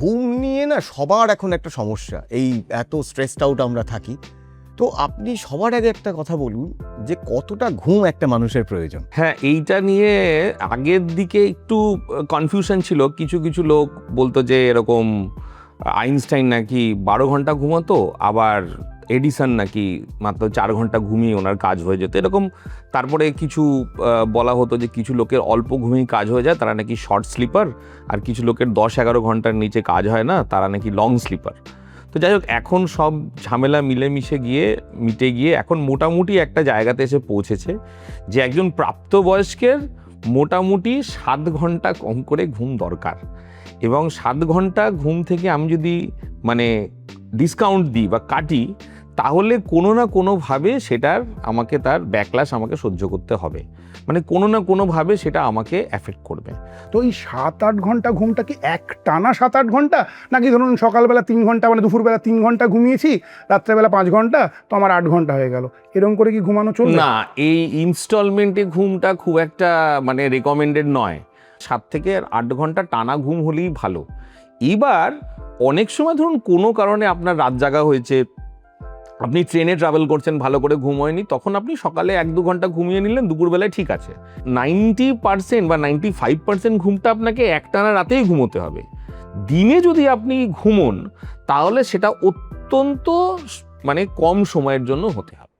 ঘুম নিয়ে না সবার এখন একটা সমস্যা। এই এত স্ট্রেসড আউট আমরা থাকি। তো আপনি সবার আগে একটা কথা বলুন যে কতটা ঘুম একটা মানুষের প্রয়োজন? হ্যাঁ এইটা নিয়ে আগের দিকে একটু কনফিউশন ছিল। কিছু কিছু লোক বলতো যে এরকম আইনস্টাইন নাকি বারো ঘণ্টা ঘুমাতো, আবার এডিসন নাকি মাত্র চার ঘণ্টা ঘুমিয়ে ওনার কাজ হয়ে যেত। এরকম তারপরে কিছু বলা হতো যে কিছু লোকের অল্প ঘুমিয়ে কাজ হয়ে যায়, তারা নাকি শর্ট স্লিপার আর কিছু লোকের দশ এগারো ঘণ্টার নিচে কাজ হয় না, তারা নাকি লং স্লিপার তো যাই হোক, এখন সব ঝামেলা মিলেমিশে গিয়ে, মিটে গিয়ে এখন মোটামুটি একটা জায়গাতে এসে পৌঁছেছে যে একজন প্রাপ্তবয়স্কের মোটামুটি সাত ঘণ্টা কম করে ঘুম দরকার। এবং সাত ঘণ্টা ঘুম থেকে আমি যদি মানে ডিসকাউন্ট দিই বা কাটি তাহলে কোনো না কোনোভাবে সেটার আমাকে তার ব্যাকলাস আমাকে সহ্য করতে হবে। মানে কোনো না কোনোভাবে সেটা আমাকে অ্যাফেক্ট করবে। তো এই সাত আট ঘণ্টা ঘুমটা কি এক টানা সাত আট ঘণ্টা? নাকি ধরুন সকালবেলা তিন ঘণ্টা মানে দুপুরবেলা তিন ঘণ্টা ঘুমিয়েছি রাত্রেবেলা পাঁচ ঘণ্টা তো আমার আট ঘণ্টা হয়ে গেল। এরকম করে কি ঘুমানো চলবে? না এই ইনস্টলমেন্টে ঘুমটা খুব একটা মানে রেকমেন্ডেড নয়। সাত থেকে আট ঘণ্টা টানা ঘুম হলেই ভালো। এবার অনেক সময় ধরুন কোনো কারণে আপনার রাত জাগা হয়েছে আপনি ট্রেনে ট্রাভেল করছেন, ভালো করে ঘুমোয়নি তখন আপনি সকালে এক দু ঘণ্টা ঘুমিয়ে নিলেন, দুপুরবেলায় ঠিক আছে। নাইনটি পার্সেন্ট বা নাইনটি ফাইভ পার্সেন্ট ঘুমটা আপনাকে একটানা রাতেই ঘুমোতে হবে। দিনে যদি আপনি ঘুমোন, তাহলে সেটা অত্যন্ত মানে কম সময়ের জন্য হতে হবে।